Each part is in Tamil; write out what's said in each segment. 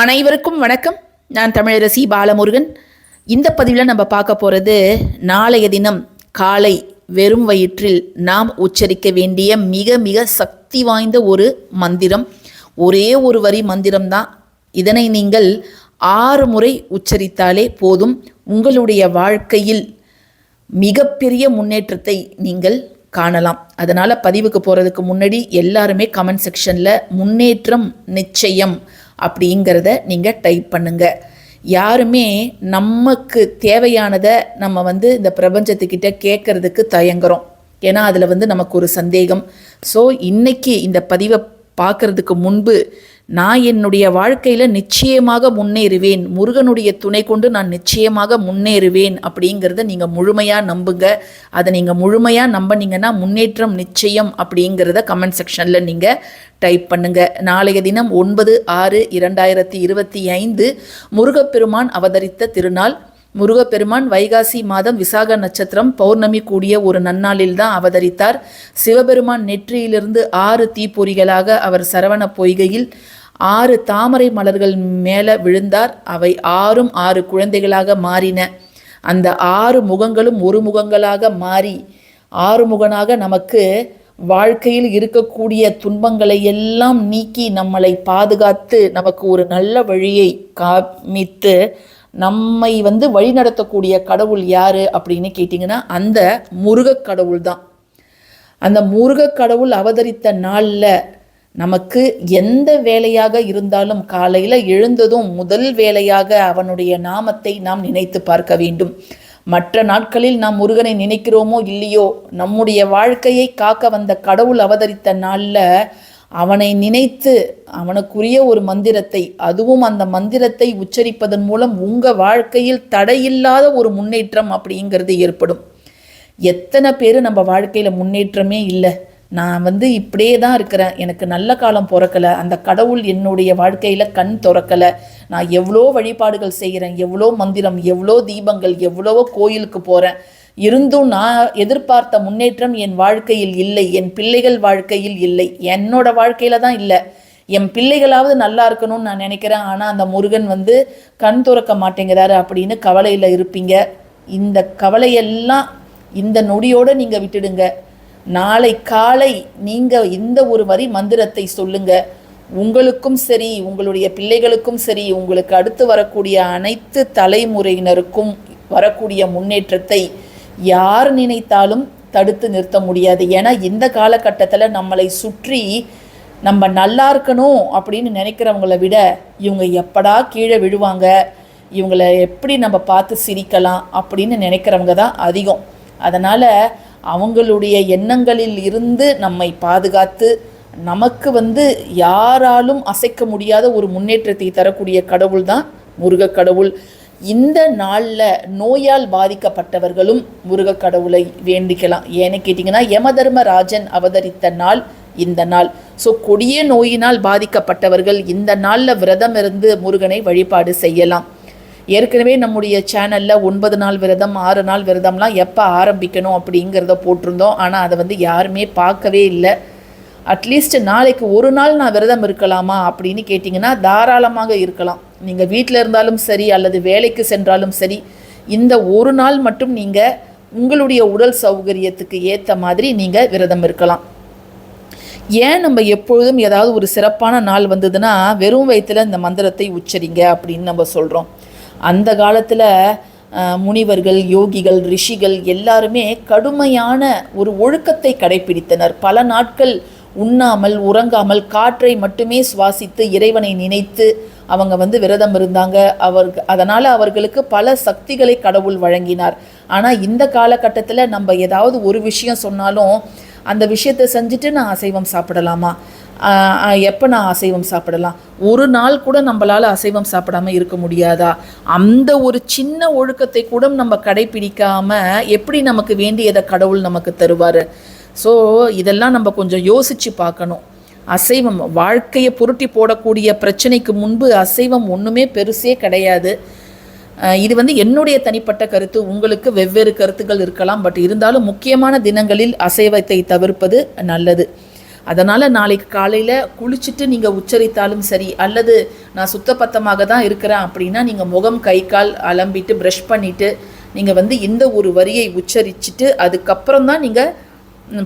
அனைவருக்கும் வணக்கம். நான் தமிழரசி பாலமுருகன். இந்த பதிவில் நம்ம பார்க்க போகிறது நாளைய தினம் காலை வெறும் வயிற்றில் நாம் உச்சரிக்க வேண்டிய மிக மிக சக்தி வாய்ந்த ஒரு மந்திரம். ஒரே ஒரு வரி மந்திரம்தான். இதனை நீங்கள் ஆறு முறை உச்சரித்தாலே போதும். உங்களுடைய வாழ்க்கையில் மிகப்பெரிய முன்னேற்றத்தை நீங்கள் காணலாம். அதனால் பதிவுக்கு போகிறதுக்கு முன்னாடி எல்லாருமே கமெண்ட் செக்ஷனில் முன்னேற்றம் நிச்சயம் அப்படிங்கிறத நீங்கள் டைப் பண்ணுங்க. யாருமே நமக்கு தேவையானதை நம்ம வந்து இந்த பிரபஞ்சத்துக்கிட்ட கேட்கறதுக்கு தயங்குறோம். ஏன்னா அதில் வந்து நமக்கு ஒரு சந்தேகம். ஸோ இன்னைக்கு இந்த பதிவை பார்க்கறதுக்கு முன்பு நான் என்னுடைய வாழ்க்கையில் நிச்சயமாக முன்னேறுவேன். முருகனுடைய துணை கொண்டு நான் நிச்சயமாக முன்னேறுவேன் அப்படிங்கிறத நீங்கள் முழுமையாக நம்புங்க. அதை நீங்கள் முழுமையாக நம்பினீங்கன்னா முன்னேற்றம் நிச்சயம் அப்படிங்கிறத கமெண்ட் செக்ஷனில் நீங்கள் டைப் பண்ணுங்க. நாளைய தினம் ஒன்பது ஆறு இரண்டாயிரத்தி இருபத்தி ஐந்து முருகப்பெருமான் அவதரித்த திருநாள். முருகப்பெருமான் வைகாசி மாதம் விசாக நட்சத்திரம் பௌர்ணமி கூடிய ஒரு நன்னாளில் தான் அவதரித்தார். சிவபெருமான் நெற்றியிலிருந்து ஆறு தீப்பொறிகளாக அவர் சரவண பொய்கையில் ஆறு தாமரை மலர்கள் மேலே விழுந்தார். அவை ஆறும் ஆறு குழந்தைகளாக மாறின. அந்த ஆறு முகங்களும் ஒரு முகங்களாக மாறி ஆறுமுகனாக நமக்கு வாழ்க்கையில் இருக்கக்கூடிய துன்பங்களை எல்லாம் நீக்கி நம்மளை பாதுகாத்து நமக்கு ஒரு நல்ல வழியை காமித்து நம்மை வந்து வழிநடத்தக்கூடிய கடவுள் யார் அப்படின்னு கேட்டிங்கன்னா அந்த முருகக் கடவுள் தான் அந்த முருகக் கடவுள் அவதரித்த நாளில் நமக்கு எந்த வேலையாக இருந்தாலும் காலையில் எழுந்ததும் முதல் வேலையாக அவனுடைய நாமத்தை நாம் நினைத்து பார்க்க வேண்டும். மற்ற நாட்களில் நாம் முருகனை நினைக்கிறோமோ இல்லையோ நம்முடைய வாழ்க்கையை காக்க வந்த கடவுள் அவதரித்த நாளில் அவனை நினைத்து அவனுக்குரிய ஒரு மந்திரத்தை அதுவும் அந்த மந்திரத்தை உச்சரிப்பதன் மூலம் உங்கள் வாழ்க்கையில் தடையில்லாத ஒரு முன்னேற்றம் அப்படிங்கிறது ஏற்படும். எத்தனை பேர் நம்ம வாழ்க்கையில் முன்னேற்றமே இல்லை. நான் வந்து இப்படியே தான் இருக்கிறேன். எனக்கு நல்ல காலம் பிறக்கலை. அந்த கடவுள் என்னுடைய வாழ்க்கையில் கண் திறக்கலை. நான் எவ்வளோ வழிபாடுகள் செய்கிறேன் எவ்வளோ மந்திரம் எவ்வளோ தீபங்கள் எவ்வளவோ கோயிலுக்கு போகிறேன் இருந்தும் நான் எதிர்பார்த்த முன்னேற்றம் என் வாழ்க்கையில் இல்லை. என் பிள்ளைகள் வாழ்க்கையில் இல்லை. என்னோட வாழ்க்கையில் தான் இல்லை. என் பிள்ளைகளாவது நல்லா இருக்கணும்னு நான் நினைக்கிறேன். ஆனால் அந்த முருகன் வந்து கண் துறக்க மாட்டேங்கிறாரு அப்படின்னு கவலையில் இருப்பீங்க. இந்த கவலையெல்லாம் இந்த நொடியோடு நீங்கள் விட்டுடுங்க. நாளை காலை நீங்கள் இந்த ஒரு வரி மந்திரத்தை சொல்லுங்க. உங்களுக்கும் சரி உங்களுடைய பிள்ளைகளுக்கும் சரி உங்களுக்கு அடுத்து வரக்கூடிய அனைத்து தலைமுறையினருக்கும் வரக்கூடிய முன்னேற்றத்தை யார் நினைத்தாலும் தடுத்து நிறுத்த முடியாது. ஏன்னா இந்த காலகட்டத்தில் நம்மளை சுற்றி நம்ம நல்லா இருக்கணும் அப்படின்னு நினைக்கிறவங்கள விட இவங்க எப்படா கீழே விழுவாங்க இவங்களை எப்படி நம்ம பார்த்து சிரிக்கலாம் அப்படின்னு நினைக்கிறவங்க தான் அதிகம். அதனால் அவங்களுடைய எண்ணங்களில் இருந்து நம்மை பாதுகாத்து நமக்கு வந்து யாராலும் அசைக்க முடியாத ஒரு முன்னேற்றத்தை தரக்கூடிய கடவுள் தான் முருகக் கடவுள். இந்த நாளில் நோயால் பாதிக்கப்பட்டவர்களும் முருகக் கடவுளை வேண்டிக்கலாம். ஏன்னு கேட்டிங்கன்னா யமதர்மராஜன் அவதரித்த நாள் இந்த நாள். ஸோ கொடிய நோயினால் பாதிக்கப்பட்டவர்கள் இந்த நாளில் விரதம் இருந்து முருகனை வழிபாடு செய்யலாம். ஏற்கனவே நம்முடைய சேனலில் ஒன்பது நாள் விரதம் ஆறு நாள் விரதம்லாம் எப்போ ஆரம்பிக்கணும் அப்படிங்கிறத போட்டிருந்தோம். ஆனால் அதை வந்து யாருமே பார்க்கவே இல்லை. அட்லீஸ்ட் நாளைக்கு ஒரு நாள் நான் விரதம் இருக்கலாமா அப்படின்னு கேட்டிங்கன்னா தாராளமாக இருக்கலாம். நீங்கள் வீட்டில் இருந்தாலும் சரி அல்லது வேலைக்கு சென்றாலும் சரி இந்த ஒரு நாள் மட்டும் நீங்கள் உங்களுடைய உடல் சௌகரியத்துக்கு ஏற்ற மாதிரி நீங்கள் விரதம் இருக்கலாம். ஏன் நம்ம எப்பொழுதும் ஏதாவது ஒரு சிறப்பான நாள் வந்ததுன்னா வெறும் வயிற்றில் இந்த மந்திரத்தை உச்சரிங்க அப்படின்னு நம்ம சொல்கிறோம் அந்த காலத்தில் முனிவர்கள் யோகிகள் ரிஷிகள் எல்லாருமே கடுமையான ஒரு ஒழுக்கத்தை கடைபிடித்தனர். பல நாட்கள் உண்ணாமல் உறங்காமல் காற்றை மட்டுமே சுவாசித்து இறைவனை நினைத்து அவங்க வந்து விரதம் இருந்தாங்க. அவர் அதனால் அவர்களுக்கு பல சக்திகளை கடவுள் வழங்கினார். ஆனால் இந்த காலகட்டத்தில் நம்ம ஏதாவது ஒரு விஷயம் சொன்னாலும் அந்த விஷயத்தை செஞ்சுட்டு நான் அசைவம் சாப்பிடலாமா? எப்போ நான் அசைவம் சாப்பிடலாம்? ஒரு நாள் கூட நம்மளால் அசைவம் சாப்பிடாம இருக்க முடியாதா? அந்த ஒரு சின்ன ஒழுக்கத்தை கூட நம்ம கடைபிடிக்காமல் எப்படி நமக்கு வேண்டியதை கடவுள் நமக்கு தருவார்? ஸோ இதெல்லாம் நம்ம கொஞ்சம் யோசித்து பார்க்கணும். அசைவம் வாழ்க்கையை புரட்டி போடக்கூடிய பிரச்சனைக்கு முன்பு அசைவம் ஒன்றுமே பெருசே கிடையாது. இது வந்து என்னுடைய தனிப்பட்ட கருத்து உங்களுக்கு வெவ்வேறு கருத்துக்கள் இருக்கலாம் பட் இருந்தாலும் முக்கியமான தினங்களில் அசைவத்தை தவிர்ப்பது நல்லது. அதனால் நாளைக்கு காலையில் குளிச்சுட்டு நீங்கள் உச்சரித்தாலும் சரி அல்லது நான் சுத்தப்பத்தமாக தான் இருக்கிறேன் அப்படின்னா நீங்கள் முகம் கை கால் அலம்பிட்டு ப்ரஷ் பண்ணிவிட்டு நீங்கள் வந்து இந்த ஒரு வரியை உச்சரிச்சுட்டு அதுக்கப்புறம் தான் நீங்கள்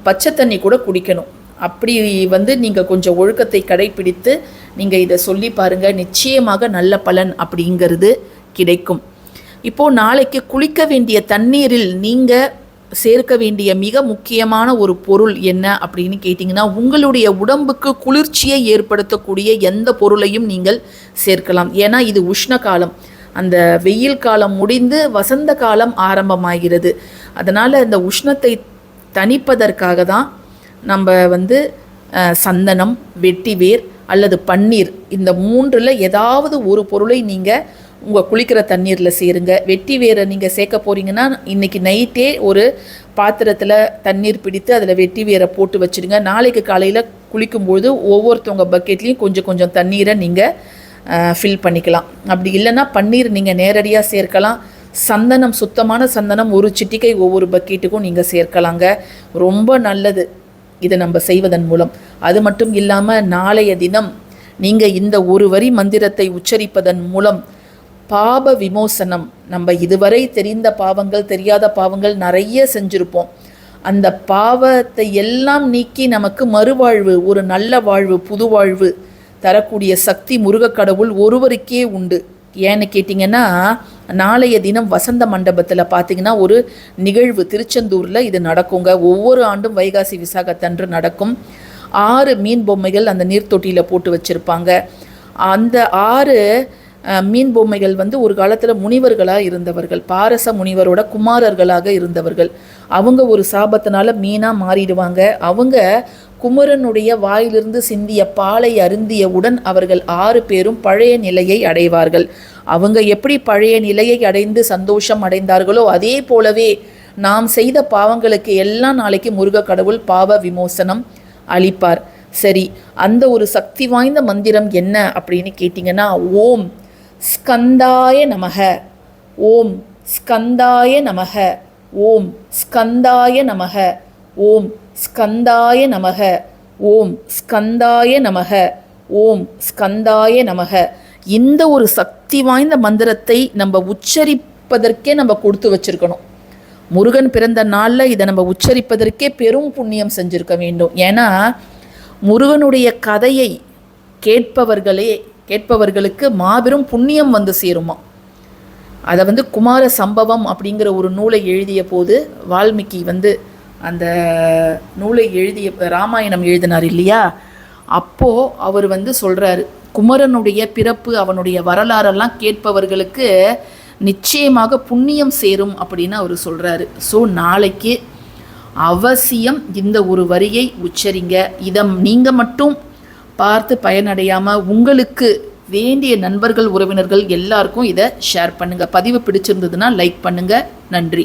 பச்சை தண்ணி கூட குடிக்கணும். அப்படி வந்து நீங்கள் கொஞ்சம் ஒழுக்கத்தை கடைப்பிடித்து நீங்கள் இதை சொல்லி பாருங்கள் நிச்சயமாக நல்ல பலன் அப்படிங்கிறது கிடைக்கும். இப்போது நாளைக்கு குளிக்க வேண்டிய தண்ணீரில் நீங்கள் சேர்க்க வேண்டிய மிக முக்கியமான ஒரு பொருள் என்ன அப்படின்னு கேட்டிங்கன்னா உங்களுடைய உடம்புக்கு குளிர்ச்சியை ஏற்படுத்தக்கூடிய எந்த பொருளையும் நீங்கள் சேர்க்கலாம். ஏன்னா இது உஷ்ண காலம். அந்த வெயில் காலம் முடிந்து வசந்த காலம் ஆரம்பமாகிறது. அதனால் இந்த உஷ்ணத்தை தணிப்பதற்காக தான் நம்ம வந்து சந்தனம் வெட்டிவேர் அல்லது பன்னீர் இந்த மூன்றில் ஏதாவது ஒரு பொருளை நீங்கள் உங்கள் குளிக்கிற தண்ணீரில் சேருங்க. வெட்டி வேரை நீங்கள் சேர்க்க போகிறீங்கன்னா இன்றைக்கி நைட்டே ஒரு பாத்திரத்தில் தண்ணீர் பிடித்து அதில் வெட்டி வேரை போட்டு வச்சுடுங்க. நாளைக்கு காலையில் குளிக்கும்பொழுது ஒவ்வொருத்தவங்க பக்கெட்லேயும் கொஞ்சம் கொஞ்சம் தண்ணீரை நீங்கள் ஃபில் பண்ணிக்கலாம். அப்படி இல்லைன்னா பன்னீர் நீங்கள் நேரடியாக சேர்க்கலாம். சந்தனம் சுத்தமான சந்தனம் ஒரு சிட்டிக்கை ஒவ்வொரு பக்கெட்டுக்கும் நீங்கள் சேர்க்கலாங்க. ரொம்ப நல்லது இதை நம்ம செய்வதன் மூலம். அது மட்டும் இல்லாமல் நாளைய தினம் நீங்கள் இந்த ஒரு வரி மந்திரத்தை உச்சரிப்பதன் மூலம் பாப விமோசனம். நம்ம இதுவரை தெரிந்த பாவங்கள் தெரியாத பாவங்கள் நிறைய செஞ்சுருப்போம். அந்த பாவத்தை எல்லாம் நீக்கி நமக்கு மறுவாழ்வு ஒரு நல்ல வாழ்வு புது வாழ்வு தரக்கூடிய சக்தி முருகக் கடவுள் ஒருவருக்கே உண்டு. ஏன்னு கேட்டிங்கன்னா நாளைய தினம் வசந்த மண்டபத்தில் பார்த்தீங்கன்னா ஒரு நிகழ்வு திருச்செந்தூரில் இது நடக்குங்க. ஒவ்வொரு ஆண்டும் வைகாசி விசாகத்தன்று நடக்கும். ஆறு மீன் பொம்மைகள் அந்த நீர்த்தொட்டியில் போட்டு வச்சுருப்பாங்க. அந்த ஆறு மீன் பொம்மைகள் வந்து ஒரு காலத்தில் முனிவர்களாக இருந்தவர்கள் பாரச முனிவரோட குமாரர்களாக இருந்தவர்கள். அவங்க ஒரு சாபத்தினால மீனாக மாறிடுவாங்க. அவங்க குமரனுடைய வாயிலிருந்து சிந்திய பாலை அருந்தியவுடன் அவர்கள் ஆறு பேரும் பழைய நிலையை அடைவார்கள். அவங்க எப்படி பழைய நிலையை அடைந்து சந்தோஷம் அடைந்தார்களோ அதே போலவே நாம் செய்த பாவங்களுக்கு எல்லாம் நாளைக்கு முருக கடவுள் பாவ விமோசனம் அளிப்பார். சரி அந்த ஒரு சக்தி வாய்ந்த மந்திரம் என்ன அப்படின்னு கேட்டிங்கன்னா ஓம் ஸ்கந்தாய நமக. ஓம் ஸ்கந்தாய நமக. ஓம் ஸ்கந்தாய நமக. ஓம் ஸ்கந்தாய நமக. ஓம் ஸ்கந்தாய நமக. ஓம் ஸ்கந்தாய நமக. இந்த ஒரு சக்தி வாய்ந்த மந்திரத்தை நம்ம உச்சரிப்பதற்கே நம்ம கொடுத்து வச்சிருக்கணும். முருகன் பிறந்த நாளில் இதை நம்ம உச்சரிப்பதற்கே பெரும் புண்ணியம் செஞ்சுருக்க வேண்டும். ஏன்னா முருகனுடைய கதையை கேட்பவர்களே கேட்பவர்களுக்கு மாபெரும் புண்ணியம் வந்து சேருமா? அதை வந்து குமார சம்பவம் அப்படிங்கிற ஒரு நூலை எழுதிய போது வால்மீகி வந்து அந்த நூலை எழுதிய ராமாயணம் எழுதினார் இல்லையா? அப்போது அவர் வந்து சொல்கிறாரு குமரனுடைய பிறப்பு அவனுடைய வரலாறெல்லாம் கேட்பவர்களுக்கு நிச்சயமாக புண்ணியம் சேரும் அப்படின்னு அவர் சொல்கிறாரு ஸோ நாளைக்கு அவசியம் இந்த ஒரு வரியை உச்சரிங்க. இதை நீங்கள் மட்டும் பார்த்து பயனடையாமல் உங்களுக்கு வேண்டிய நண்பர்கள் உறவினர்கள் எல்லாருக்கும் இதை ஷேர் பண்ணுங்கள் பதிவு பிடிச்சிருந்ததுன்னா லைக் பண்ணுங்கள் நன்றி.